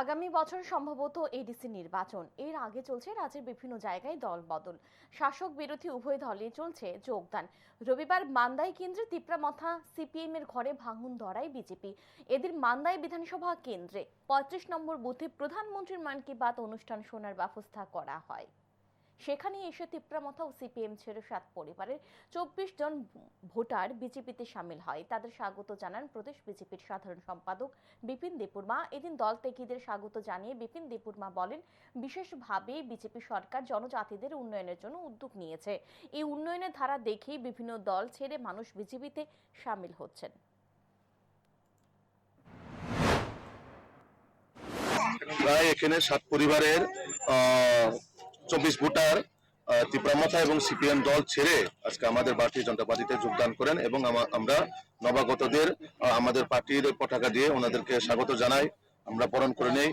আগামী বছর সম্ভবত এডিসি নির্বাচন। এর আগে চলছে রাজ্যের বিভিন্ন জায়গায় দল বদল শাসক বিরোধী উভয় দলে চলছে যোগদান। রবিবার মান্দাই কেন্দ্রে তিপ্রামথা সিপিএম এর ঘরে ভাঙন ধরায় বিজেপি এদের মান্দাই বিধানসভা কেন্দ্রে পঁয়ত্রিশ নম্বর বুথে প্রধানমন্ত্রীর মান কি বাত অনুষ্ঠান শোনার ব্যবস্থা করা হয়। সেখানে এসে তিপ্রামথা ও সিপিএম ছেড়ে সাত পরিবারের চব্বিশ জন ভোটার বিজেপিতে সামিল হয়। তাদের স্বাগত জানান প্রদেশ বিজেপির সাধারণ সম্পাদক বিপিন দেপুরমা এদিন দল ত্যাগীদের স্বাগত জানিয়ে বিপিন দেপুরমা বলেন, বিশেষভাবে বিজেপি সরকার জনজাতিদের উন্নয়নের জন্য উদ্যোগ নিয়েছে। এই উন্নয়নের ধারা দেখেই বিভিন্ন দল ছেড়ে মানুষ বিজেপিতে সামিল হচ্ছেন। প্রায় এখানে সাত পরিবারের চব্বিশ ভোটার তিপ্রামথা এবং সিপিএম দল ছেড়ে আজকে আমাদের ভারতীয় জনতা পার্টিতে যোগদান করেন এবং আমা- আমরা নবাগতদের আমাদের পার্টির পতাকা দিয়ে ওনাদেরকে স্বাগত জানাই। আমরা বরণ করে নেই।